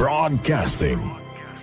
Broadcasting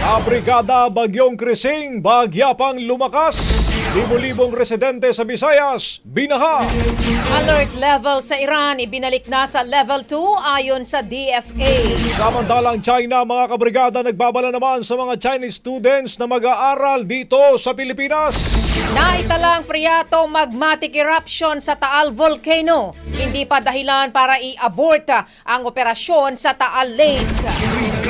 Sa Brigada Bagyong Krising, bagyapang lumakas. Libo-libong residente sa Visayas, binaha. Alert level sa Iran ibinalik na sa level 2 ayon sa DFA. Samantalang China, mga kabrigada, nagbabala naman sa mga Chinese students na mag-aaral dito sa Pilipinas. Naitalang Friato magmatic eruption sa Taal Volcano. Hindi pa dahilan para i-abort ang operasyon sa Taal Lake.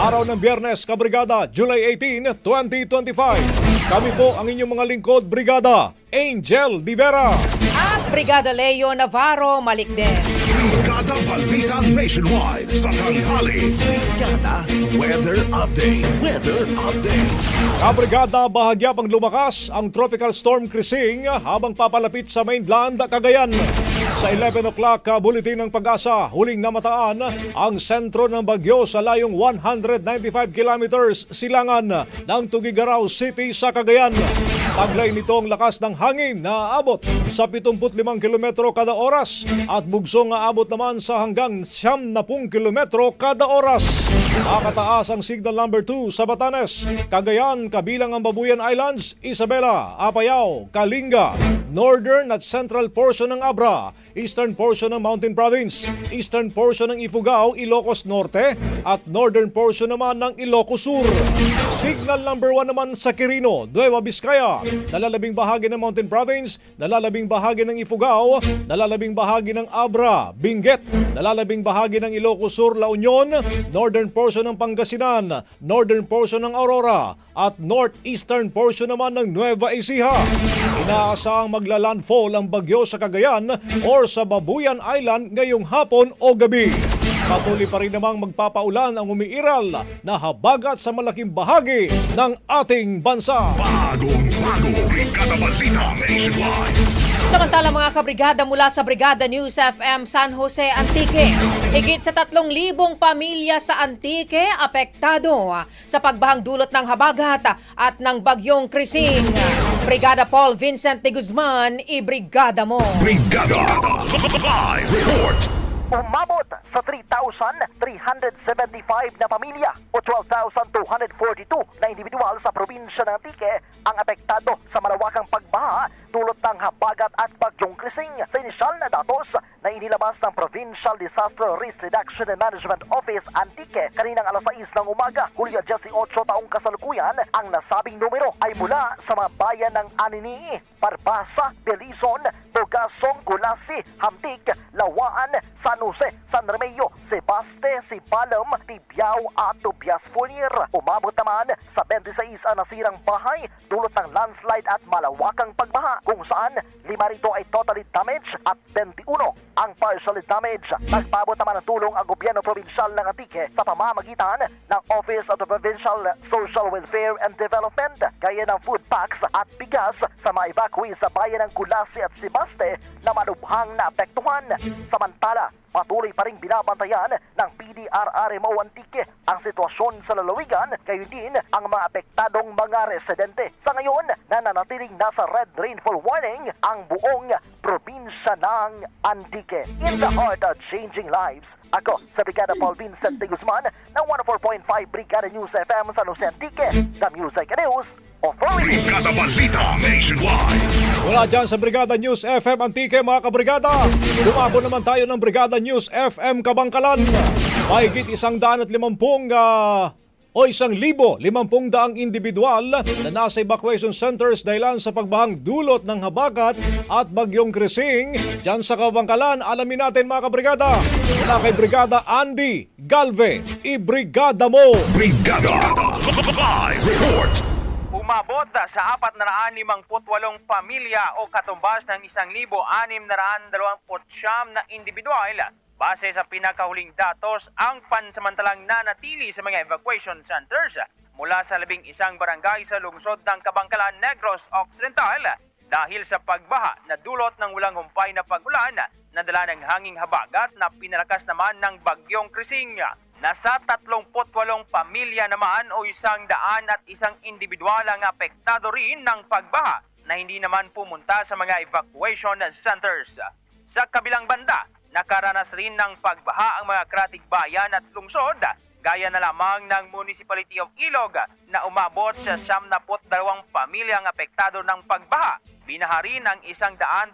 Araw ng Biyernes, Kabrigada, July 18, 2025. Kami po ang inyong mga lingkod, Brigada Angel Divera. At Brigada Leo Navarro Malikden. Brigada Balita Nationwide. Sa tanghali. Brigada Weather Update. Weather Update. Kabrigada, bahagya pang lumakas ang Tropical Storm Krising habang papalapit sa mainland Cagayan. Sa 11 o'clock, uh, bulletin ng pag-asa, huling namataan ang sentro ng bagyo sa layong 195 kilometers silangan ng Tugigaraw City sa Cagayan. Taglay nito ang lakas ng hangin na abot sa 75 kilometro kada oras at bugsong aabot naman sa hanggang 70 kilometro kada oras. Nakataas ang signal number 2 sa Batanes, Cagayan, kabilang ang Babuyan Islands, Isabela, Apayao, Kalinga, northern at central portion ng Abra, eastern portion ng Mountain Province, eastern portion ng Ifugao, Ilocos Norte, at northern portion naman ng Ilocos Sur. Signal number 1 naman sa Quirino, Nueva Vizcaya, nalalabing bahagi ng Mountain Province, nalalabing bahagi ng Ifugao, nalalabing bahagi ng Abra, Benguet, nalalabing bahagi ng Ilocos Sur, La Union, northern portion ng Pangasinan, northern portion ng Aurora, at northeastern portion naman ng Nueva Ecija. Inaasahang maglalandfall ang bagyo sa Cagayan or sa Babuyan Island ngayong hapon o gabi. Patuloy pa rin namang magpapaulan ang umiiral na habagat sa malaking bahagi ng ating bansa. Bagong bago, Brigada Balita Nationwide. Samantala mga kabrigada mula sa Brigada News FM San Jose Antique, higit sa 3,000 pamilya sa Antique apektado sa pagbahang dulot ng habagat at ng bagyong Krising. Brigada Paul Vincent de Guzman, ibrigada mo. Brigada Live Report. Umabot sa 3,375 na pamilya o 12,242 na individual sa probinsya ng Antique ang apektado sa malawakang pagbaha dulot ng habagat at bagyong krising. Sa inisyal na datos na inilabas ng Provincial Disaster Risk Reduction and Management Office Antique kaninang alas 6 ng umaga, Hulyo 18 taong kasalukuyan, ang nasabing numero ay mula sa mga bayan ng Anini, Parbasa, Belizon, Tugasong, Gulasi, Hamtig, Lawaan, San Jose, San Remeo, Sebaste, Sibalom, Tibiao at Tobias Fournier. Umabot naman sa 26 ang nasirang bahay dulot ng landslide at malawakang pagbaha kung saan lima rito ay totally damaged at 21 ang partially damaged. Nagpabot naman ng tulong ang gobyerno provinsyal ng Antique sa pamamagitan ng Office of the Provincial Social Welfare and Development gaya ng food packs at bigas sa mga evacuees sa bayan ng Kulasi at Sibaste na malubhang naapektuhan. Samantala, patuloy pa rin binabantayan ng PDRRMO Antique ang sitwasyon sa lalawigan, gayon din ang mga apektadong mga residente. Sa ngayon, nananatiling nasa red rainfall warning ang buong probinsya ng Antique. In the heart of changing lives, ako sa Brigada Paul Vincent de Guzman ng 104.5 Brigada News FM sa Jose Antique, the Music News. Brigada Balita Nationwide. Mula dyan sa Brigada News FM Antique mga kabrigada, lumabo naman tayo ng Brigada News FM Kabangkalan. Mahigit isang daan at limampung ah, o isang libo limampung daang individual na nasa evacuation centers dahilan sa pagbahang dulot ng habagat at bagyong krising dyan sa Kabangkalan. Alamin natin mga kabrigada, mula kay Brigada Andy Galve, ibrigada mo! Brigada Live Report. Umabot sa 458 pamilya o katumbas ng 1,629 na individual base sa pinakahuling datos ang pansamantalang nanatili sa mga evacuation centers mula sa labing isang barangay sa lungsod ng Kabangkalan, Negros Occidental dahil sa pagbaha na dulot ng walang humpay na pagulan na dala ng hanging habagat na pinalakas naman ng bagyong Krising. Nasa 38 pamilya naman o isang daan at isang individual ang apektado rin ng pagbaha na hindi naman pumunta sa mga evacuation centers. Sa kabilang banda, nakaranas rin ng pagbaha ang mga kratig bayan at lungsod gaya na lamang ng Municipality of Ilog na umabot sa 72 pamilyang apektado ng pagbaha. Binaha rin ang isang daan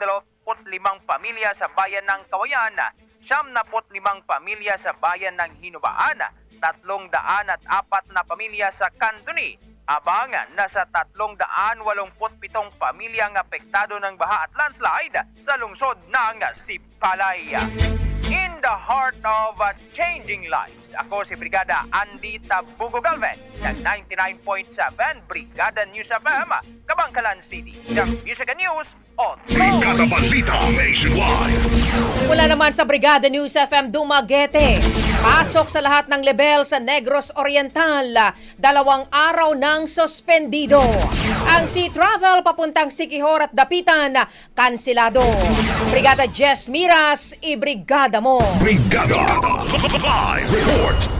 limang pamilya sa bayan ng Kawayan, siyam na limang pamilya sa bayan ng Hinubaan, tatlong daan at apat na pamilya sa Kantuni, abang nasa tatlong daan walumput pitong pamilyang apektado ng baha at landslide sa lungsod ng Sipalay. In the heart of uh, changing lives, ako si Brigada Andy Tabugo Galvez ng 99.7 Brigada News FM, Kabangkalan City. The Music News on Brigada Balita Nationwide. Mula naman sa Brigada News FM Dumaguete, pasok sa lahat ng level sa Negros Oriental, dalawang araw ng suspendido. Ang Sea Travel papuntang Sikihor at Dapitan, kansilado. Brigada Jess Miras, ibrigada mo. Brigada Live Report.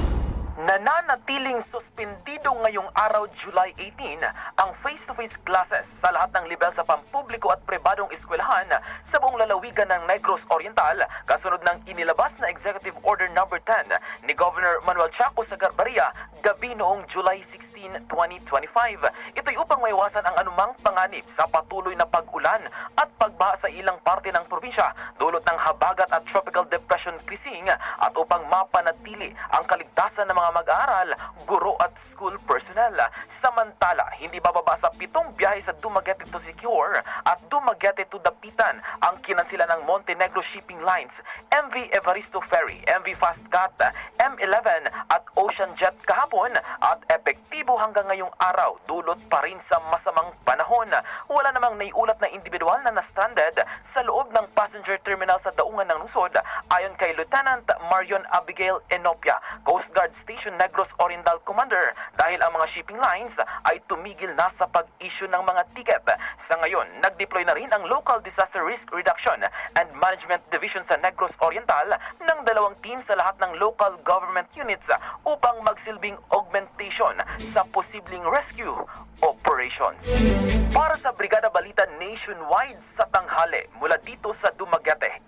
Nananatiling suspendido ngayong araw July 18 ang face-to-face classes sa lahat ng level sa pampubliko at pribadong eskwelahan sa buong lalawigan ng Negros Oriental kasunod ng inilabas na Executive Order Number 10 ni Governor Manuel Chaco sa Garbaria gabi noong July 16 2025. Ito'y upang maiwasan ang anumang panganib sa patuloy na pag-ulan at pagbaha sa ilang parte ng probinsya dulot ng habagat at tropical depression krising at upang mapanatili ang kaligtasan ng mga mag-aaral, guro at school personnel. Samantala, hindi bababa sa pitong biyahe sa Dumaguete to Secure at Dumaguete to Dapitan ang kinansila ng Montenegro Shipping Lines, MV Evaristo Ferry, MV Fastcat, M11 at Ocean Jet kahapon at epektibo hanggang ngayong araw dulot pa rin sa masamang panahon. Wala namang naiulat na individual na na-stranded sa loob ng passenger terminal sa daungan ng kay Lieutenant Marion Abigail Enopia, Coast Guard Station Negros Oriental Commander dahil ang mga shipping lines ay tumigil na sa pag-issue ng mga ticket. Sa ngayon, nag-deploy na rin ang Local Disaster Risk Reduction and Management Division sa Negros Oriental ng dalawang team sa lahat ng local government units upang magsilbing augmentation sa posibleng rescue operations. Para sa Brigada Balita Nationwide sa tanghali mula dito sa Dumaguete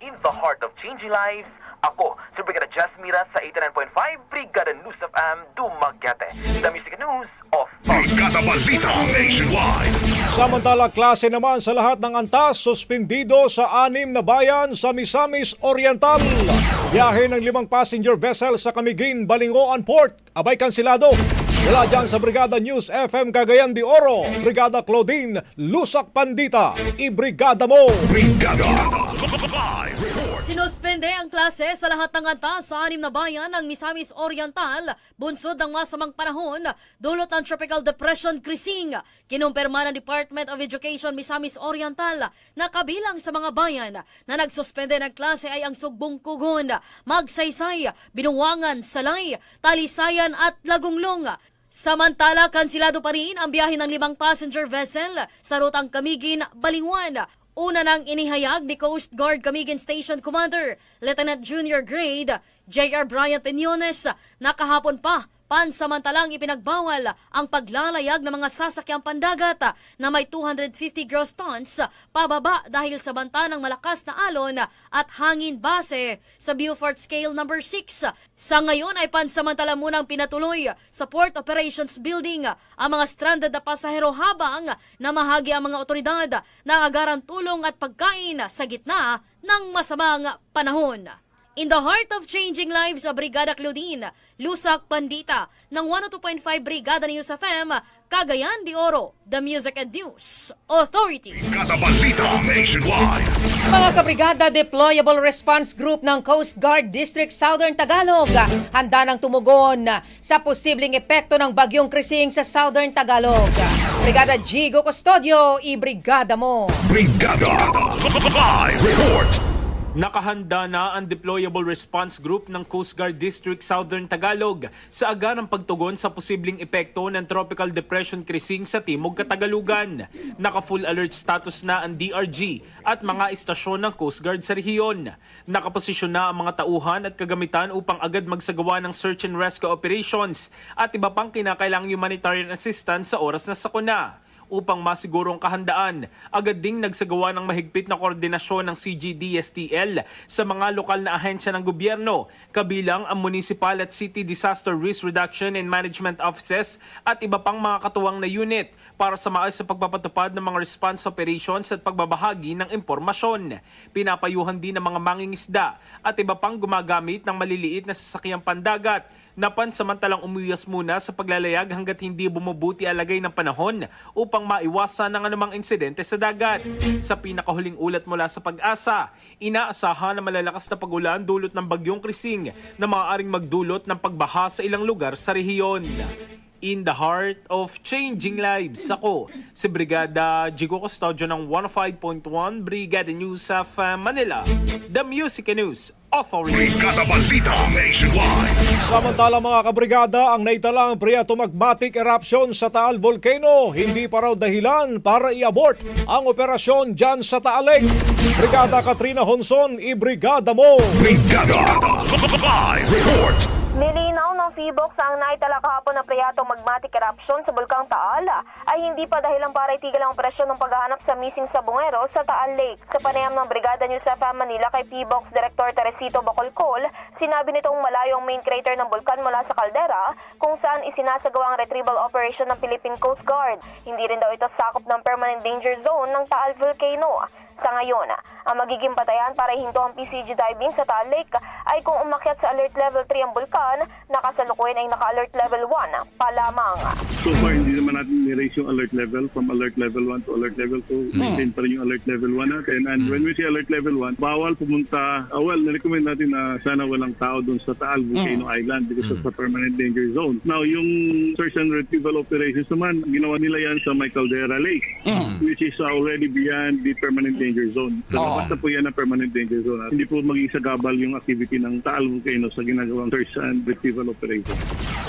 heart of changing lives, ako si Brigada Jasmira sa 89.5 Brigada News of M Dumaguete. The Music News of Brigada Balita Nationwide. Samantala, klase naman sa lahat ng antas, suspendido sa anim na bayan sa Misamis Oriental. Biyahe ng limang passenger vessel sa Camiguin, Balingoan Port. Abay kansilado. Wala dyan sa Brigada News FM Cagayan de Oro, Brigada Claudine, Lusak Pandita, ibrigada mo! Brigada Live. Sinuspende ang klase sa lahat ng antas sa anim na bayan ng Misamis Oriental, bunsod ng masamang panahon, dulot ng Tropical Depression Krising. Kinumpirma ng Department of Education Misamis Oriental na kabilang sa mga bayan na nagsuspende ng klase ay ang Sugbong Kugon, Magsaysay, Binuwangan, Salay, Talisayan at Lagunglong. Samantala, kansilado pa rin ang biyahe ng limang passenger vessel sa rutang Camiguin, Balingwan. Una nang inihayag ni Coast Guard Camiguin Station Commander, Lieutenant Junior Grade J.R. Bryant Peñones, na kahapon pa pansamantalang ipinagbawal ang paglalayag ng mga sasakyang pandagat na may 250 gross tons pababa dahil sa banta ng malakas na alon at hangin base sa Beaufort Scale No. 6. Sa ngayon ay pansamantala munang pinatuloy sa Port Operations Building ang mga stranded na pasahero habang namahagi ang mga otoridad na agaran tulong at pagkain sa gitna ng masamang panahon. In the heart of changing lives sa Brigada Claudine, Lusak Pandita ng 102.5 Brigada News FM, Cagayan de Oro, The Music and News Authority. Brigada Balita Nationwide. Mga kabrigada Deployable Response Group ng Coast Guard District Southern Tagalog handa ng tumugon sa posibleng epekto ng bagyong krising sa Southern Tagalog. Brigada Gigo Custodio, ibrigada mo! Brigada Live Report. Nakahanda na ang Deployable Response Group ng Coast Guard District Southern Tagalog sa agarang pagtugon sa posibleng epekto ng Tropical Depression Krising sa Timog Katagalugan. Naka-full alert status na ang DRG at mga istasyon ng Coast Guard sa rehiyon. Nakaposisyon na ang mga tauhan at kagamitan upang agad magsagawa ng search and rescue operations at iba pang kinakailangang humanitarian assistance sa oras na sakuna upang masigurong kahandaan. Agad ding nagsagawa ng mahigpit na koordinasyon ng CGDSTL sa mga lokal na ahensya ng gobyerno, kabilang ang Municipal at City Disaster Risk Reduction and Management Offices at iba pang mga katuwang na unit para sa maayos sa pagpapatupad ng mga response operations at pagbabahagi ng impormasyon. Pinapayuhan din ng mga mangingisda at iba pang gumagamit ng maliliit na sasakyang pandagat na pansamantalang umuyas muna sa paglalayag hanggat hindi bumubuti alagay ng panahon upang maiwasan ng anumang insidente sa dagat. Sa pinakahuling ulat mula sa pag-asa, inaasahan na malalakas na pagulan dulot ng bagyong krising na maaaring magdulot ng pagbaha sa ilang lugar sa rehiyon. In the heart of changing lives, ako si Brigada Jigo Custodio ng 105.1 Brigada News of uh, Manila, The Music and News Authority. Brigada Balita Nationwide. Samantala mga kabrigada, ang naitalang pre-atomatic eruption sa Taal Volcano, hindi pa raw dahilan para i-abort ang operasyon dyan sa Taaleg. Brigada Katrina Honson, ibrigada mo! Brigada Live Report. Nilinaw ng PHIVOX ang naitala kahapon ng preyatong magmatic eruption sa Bulkang Taal ay hindi pa dahilan para itigil ang operasyon ng paghahanap sa missing sabungero sa Taal Lake. Sa panayam ng Brigada News FM Manila kay PHIVOX Director Teresito Bacolcol, sinabi nitong malayo ang main crater ng bulkan mula sa kaldera kung saan isinasagawa ang retrieval operation ng Philippine Coast Guard. Hindi rin daw ito sakop ng permanent danger zone ng Taal Volcano. Sa ngayon, ang magiging patayan para hinto ang PCG diving sa Taal Lake ay kung umakyat sa alert level 3 ang bulkan, nakasalukuyan ay naka-alert level 1 pa lamang. So far, hindi naman natin ni-raise yung alert level from alert level 1 to alert level 2. Maintain pa rin yung alert level 1 natin. And when we say alert level 1, bawal pumunta, uh, well, na-recommend natin na sana walang tao doon sa Taal Volcano Island because of the permanent danger zone. Now, yung search and retrieval operations naman, ginawa nila yan sa May Caldera Lake, which is already beyond the permanent danger zone. So, labas na po yan ang permanent danger zone. At hindi po maging sagabal yung activity ng Taal Volcano sa ginagawang search and retrieval operation.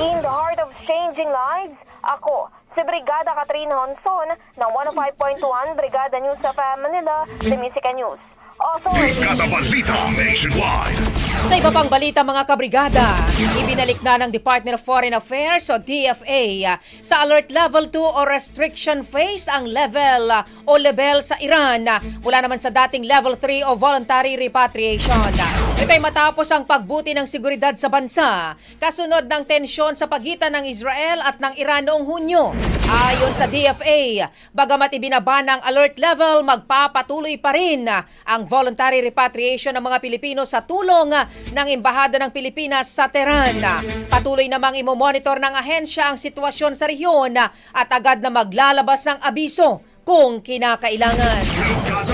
In the heart of changing lives, ako, si Brigada Katrina Honson ng 105.1 Brigada News FM Manila, the Musica News. Authority. Brigada Balita Nationwide. Sa iba pang balita mga kabrigada, ibinalik na ng Department of Foreign Affairs o DFA sa Alert Level 2 o Restriction Phase ang level ah, o level sa Iran ah, mula naman sa dating Level 3 o Voluntary Repatriation. Ito ay matapos ang pagbuti ng seguridad sa bansa kasunod ng tensyon sa pagitan ng Israel at ng Iran noong Hunyo. Ayon sa DFA, bagamat ibinaba ng alert level, magpapatuloy pa rin ah, ang voluntary repatriation ng mga Pilipino sa tulong ah, ng Embahada ng Pilipinas sa Tehran. Patuloy namang imomonitor ng ahensya ang sitwasyon sa rehiyon at agad na maglalabas ng abiso kung kinakailangan.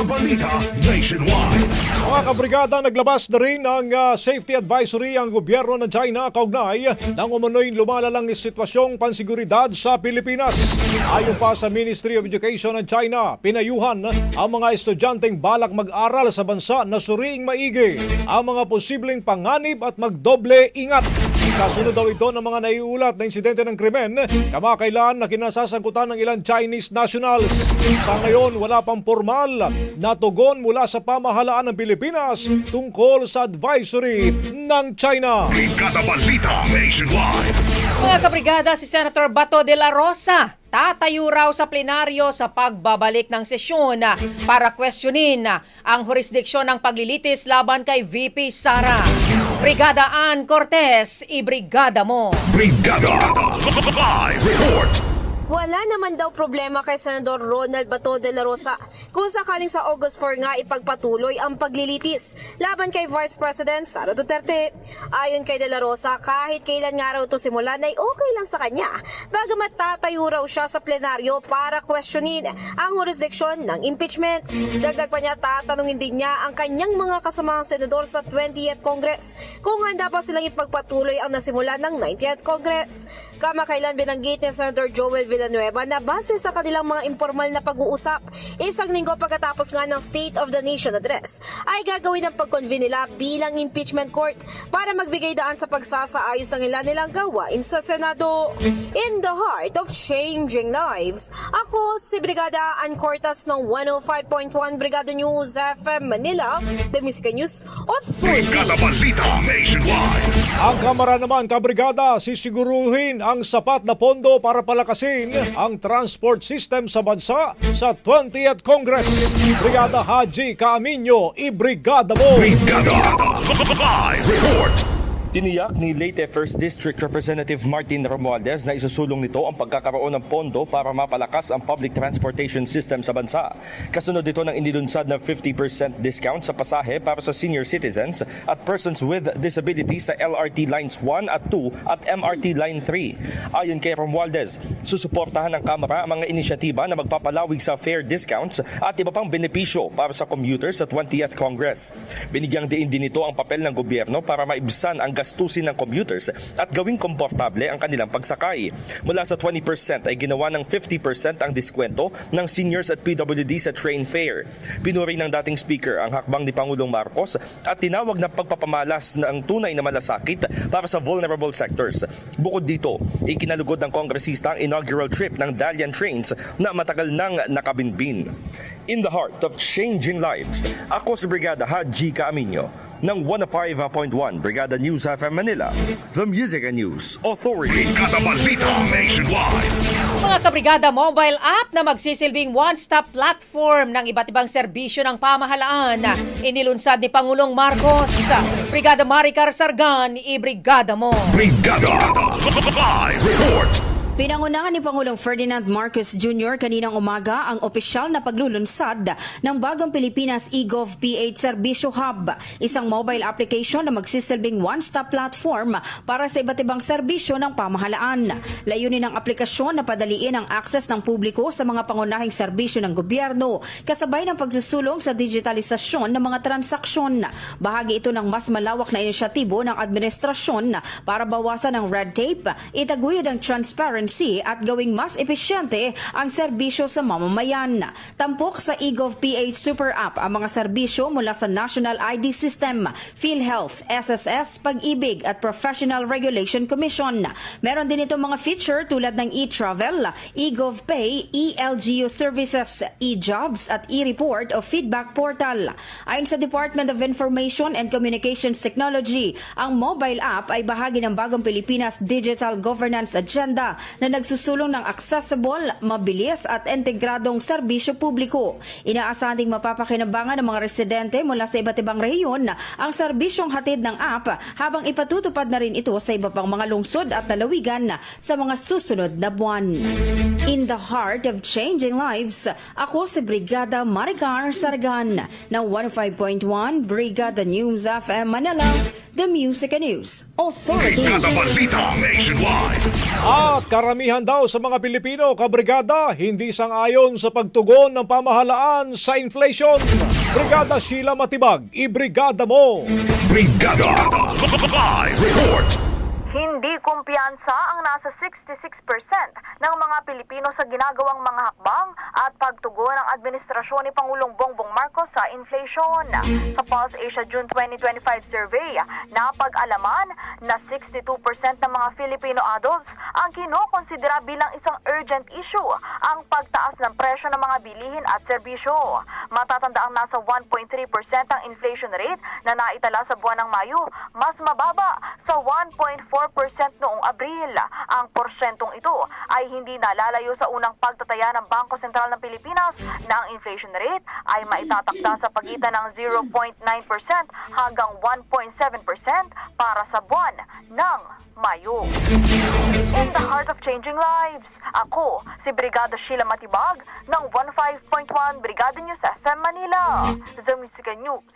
Balita Nationwide. Mga kabrigada, naglabas na rin ng ah, safety advisory ang gobyerno ng China kaugnay ng umunoy lumalalang sitwasyong pansiguridad sa Pilipinas. Ayon pa sa Ministry of Education ng China, pinayuhan ang mga estudyanteng balak mag-aral sa bansa na suriing maigi ang mga posibleng panganib at magdoble ingat. Kasunod daw ito ng mga naiulat na insidente ng krimen kamakailan na kinasasangkutan ng ilang Chinese nationals. Sa ngayon, wala pang formal na tugon mula sa pamahalaan ng Pilipinas tungkol sa advisory ng China. Brigada Balita Nationwide. Mga kabrigada, si Senator Bato de la Rosa tatayo raw sa plenaryo sa pagbabalik ng sesyon para questionin ang jurisdiksyon ng paglilitis laban kay VP Sara. Brigada Ann Cortez, ibrigada mo. Brigada Live Report. Wala naman daw problema kay Senador Ronald Bato de la Rosa kung sakaling sa August 4 nga ipagpatuloy ang paglilitis laban kay Vice President Sara Duterte. Ayon kay de la Rosa, kahit kailan nga raw ito simulan ay okay lang sa kanya bagamat tatayo raw siya sa plenaryo para questionin ang jurisdiksyon ng impeachment. Dagdag pa niya tatanungin din niya ang kanyang mga kasamang senador sa 20th Congress kung handa pa silang ipagpatuloy ang nasimula ng 90th Congress. Kamakailan binanggit ni Senator Joel Villanueva na base sa kanilang mga informal na pag-uusap, isang linggo pagkatapos nga ng State of the Nation address, ay gagawin ang pag-convene nila bilang impeachment court para magbigay daan sa pagsasaayos ng ilan nilang gawain sa Senado. In the heart of changing lives, ako si Brigada Ann Cortas ng 105.1 Brigada News FM Manila, The Music News Authority. Brigada Balita Nationwide. Ang Kamara naman, kabrigada, sisiguruhin ang sapat na pondo para palakasin ang transport system sa bansa sa 20th Congress. Brigada Haji Kaaminyo, ibrigada mo! Brigada Live Report. Tiniyak ni Leyte 1st District Representative Martin Romualdez na isusulong nito ang pagkakaroon ng pondo para mapalakas ang public transportation system sa bansa. Kasunod dito ng inilunsad na 50% discount sa pasahe para sa senior citizens at persons with disabilities sa LRT Lines 1 at 2 at MRT Line 3. Ayon kay Romualdez, susuportahan ng Kamara ang mga inisyatiba na magpapalawig sa fare discounts at iba pang benepisyo para sa commuters sa 20th Congress. Binigyang diin din ito ang papel ng gobyerno para maibsan ang gastusin ng commuters at gawing komportable ang kanilang pagsakay. Mula sa 20% ay ginawa ng 50% ang diskwento ng seniors at PWD sa train fare. Pinuri ng dating speaker ang hakbang ni Pangulong Marcos at tinawag na pagpapamalas ng tunay na malasakit para sa vulnerable sectors. Bukod dito, ikinalugod ng kongresista ang inaugural trip ng Dalian Trains na matagal nang nakabinbin. In the heart of changing lives, ako si Brigada Haji Kaaminyo ng 105.1 Brigada News FM Manila, The Music and News Authority. Brigada Balita Nationwide. Mga kabrigada mobile app na magsisilbing one-stop platform ng iba't ibang serbisyo ng pamahalaan na inilunsad ni Pangulong Marcos. Brigada Maricar Sargan, i-brigada mo. Brigada Live Report. Pinangunahan ni Pangulong Ferdinand Marcos Jr. kaninang umaga ang opisyal na paglulunsad ng bagong Pilipinas eGov P8 Serbisyo Hub, isang mobile application na magsisilbing one-stop platform para sa iba't ibang serbisyo ng pamahalaan. Layunin ng aplikasyon na padaliin ang akses ng publiko sa mga pangunahing serbisyo ng gobyerno, kasabay ng pagsusulong sa digitalisasyon ng mga transaksyon. Bahagi ito ng mas malawak na inisyatibo ng administrasyon para bawasan ang red tape, itaguyod ang transparency at gawing mas epesyente ang serbisyo sa mamamayan. Tampok sa eGov PH Super App ang mga serbisyo mula sa National ID System, PhilHealth, SSS, Pag-ibig at Professional Regulation Commission. Meron din itong mga feature tulad ng e-travel, eGov Pay, eLGU Services, e-jobs at e-report o feedback portal. Ayon sa Department of Information and Communications Technology, ang mobile app ay bahagi ng bagong Pilipinas Digital Governance Agenda na nagsusulong ng accessible, mabilis at integradong serbisyo publiko. Inaasahan ding mapapakinabangan ng mga residente mula sa iba't ibang rehiyon ang serbisyong hatid ng app habang ipatutupad na rin ito sa iba pang mga lungsod at lalawigan sa mga susunod na buwan. In the heart of changing lives, ako si Brigada Maricar Sargan ng 105.1 Brigada News FM Manila, The Music and News Authority. Brigada Balita Nationwide. At karamihan daw sa mga Pilipino, kabrigada, hindi sang-ayon sa pagtugon ng pamahalaan sa inflation. Brigada Sheila Matibag, i-brigada mo! Brigada Live Report. Hindi kumpiyansa ang nasa 66% ng mga Pilipino sa ginagawang mga hakbang at pagtugon ng administrasyon ni Pangulong Bongbong Marcos sa inflation. Sa Pulse Asia June 2025 survey, napag-alaman na 62% ng mga Filipino adults ang kinokonsidera bilang isang urgent issue ang pagtaas ng presyo ng mga bilihin at serbisyo. Matatanda ang nasa 1.3% ang inflation rate na naitala sa buwan ng Mayo, mas mababa sa 1.4% noong Abril. Ang porsyentong ito ay hindi nalalayo sa unang pagtataya ng Bangko Sentral ng Pilipinas na ang inflation rate ay maitatakda sa pagitan ng 0.9% hanggang 1.7% para sa buwan ng Mayo. In the heart of changing lives, ako si Brigada Sheila Matibag ng 15.1 Brigada News FM Manila. The Music News.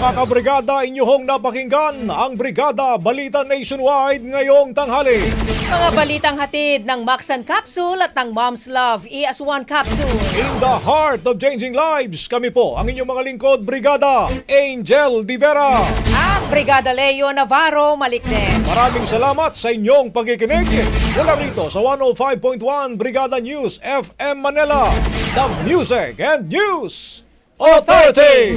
Mga kabrigada, inyong napakinggan ang Brigada Balita Nationwide ngayong tanghali. Mga balitang hatid ng Maxan Capsule at ng Mom's Love ES1 Capsule. In the heart of changing lives, kami po ang inyong mga lingkod, Brigada Angel Di Vera. At Brigada Leo Navarro Malikne. Maraming salamat sa inyong pagkikinig. Mula rito sa 105.1 Brigada News FM Manila, The Music and News Authority.